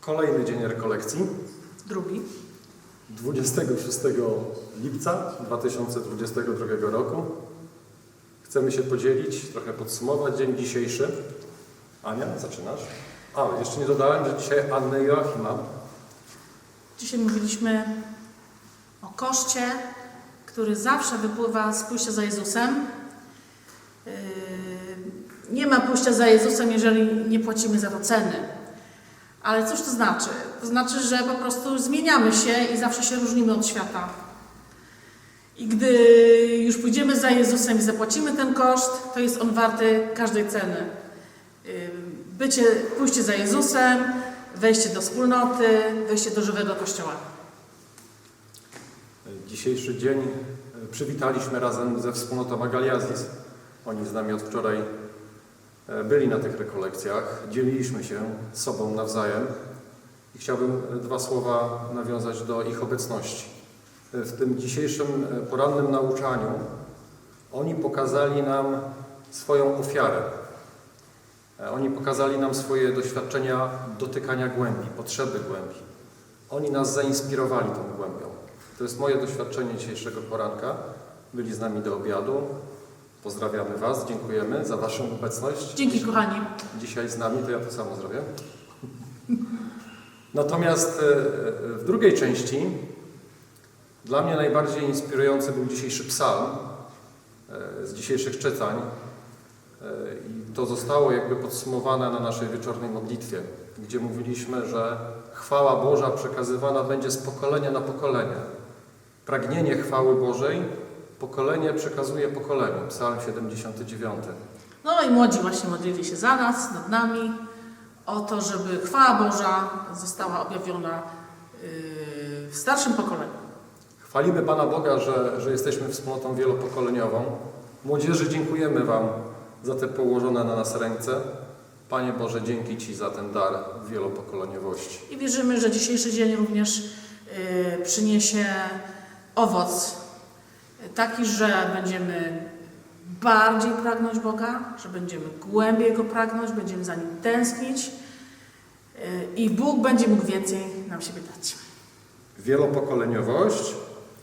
Kolejny dzień rekolekcji. Drugi. 26 lipca 2022 roku. Chcemy się podzielić, trochę podsumować dzień dzisiejszy. Ania, zaczynasz? A, jeszcze nie dodałem, że dzisiaj Annę Joachima. Dzisiaj mówiliśmy o koszcie, który zawsze wypływa z pójścia za Jezusem. Yy, Nie ma pójścia za Jezusem, jeżeli nie płacimy za to ceny. Ale cóż to znaczy? To znaczy, że po prostu zmieniamy się i zawsze się różnimy od świata. I gdy już pójdziemy za Jezusem i zapłacimy ten koszt, to jest on warty każdej ceny. Yy, Bycie, pójście za Jezusem, wejście do wspólnoty, wejście do żywego kościoła. Dzisiejszy dzień przywitaliśmy razem ze wspólnotą Agaliazis. Oni z nami od wczoraj byli na tych rekolekcjach. Dzieliliśmy się sobą nawzajem i chciałbym e, dwa słowa nawiązać do ich obecności. E, W tym dzisiejszym e, porannym nauczaniu oni pokazali nam swoją ofiarę. E, Oni pokazali nam swoje doświadczenia dotykania głębi, potrzeby głębi. Oni nas zainspirowali tą głębią. To jest moje doświadczenie dzisiejszego poranka. Byli z nami do obiadu. Pozdrawiamy Was, dziękujemy za Waszą obecność. Dzięki kochani. Dzisiaj z nami, to ja to samo zrobię. Natomiast e, e, w drugiej części dla mnie najbardziej inspirujący był dzisiejszy psalm e, z dzisiejszych czytań. I to zostało jakby podsumowane na naszej wieczornej modlitwie, gdzie mówiliśmy, że chwała Boża przekazywana będzie z pokolenia na pokolenie. Pragnienie chwały Bożej pokolenie przekazuje pokoleniu. Psalm 79. No i młodzi właśnie modlili się za nas, nad nami, o to, żeby chwała Boża została objawiona yy, w starszym pokoleniu. Chwalimy Pana Boga, że, że jesteśmy wspólnotą wielopokoleniową. Młodzieży dziękujemy Wam za te położone na nas ręce. Panie Boże, dzięki Ci za ten dar wielopokoleniowości. I wierzymy, że dzisiejszy dzień również yy, przyniesie owoc taki, że będziemy bardziej pragnąć Boga, że będziemy głębiej Go pragnąć, będziemy za Nim tęsknić yy, i Bóg będzie mógł więcej nam siebie dać. Wielopokoleniowość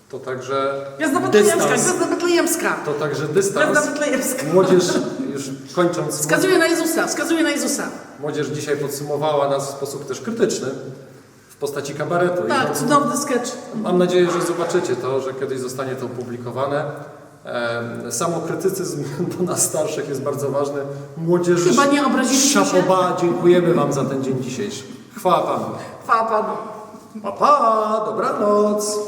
to także Gwiazda Betlejemska. Gwiazda Betlejemska, To także Gwiazda dystans. Betlejemska. Młodzież, już kończąc, Wskazuje na Jezusa, wskazuje na Jezusa. młodzież dzisiaj podsumowała nas w sposób też krytyczny w postaci kabaretu. Tak, cudowny sketch. Mam nadzieję, że zobaczycie to, że kiedyś zostanie to opublikowane. Samokrytycyzm do nas starszych jest bardzo ważny. Młodzieży Chyba nie obraziliśmy się? szapoba, dziękujemy Wam za ten dzień dzisiejszy. Chwała Panu. Chwała Panu. Pa, pa, dobranoc.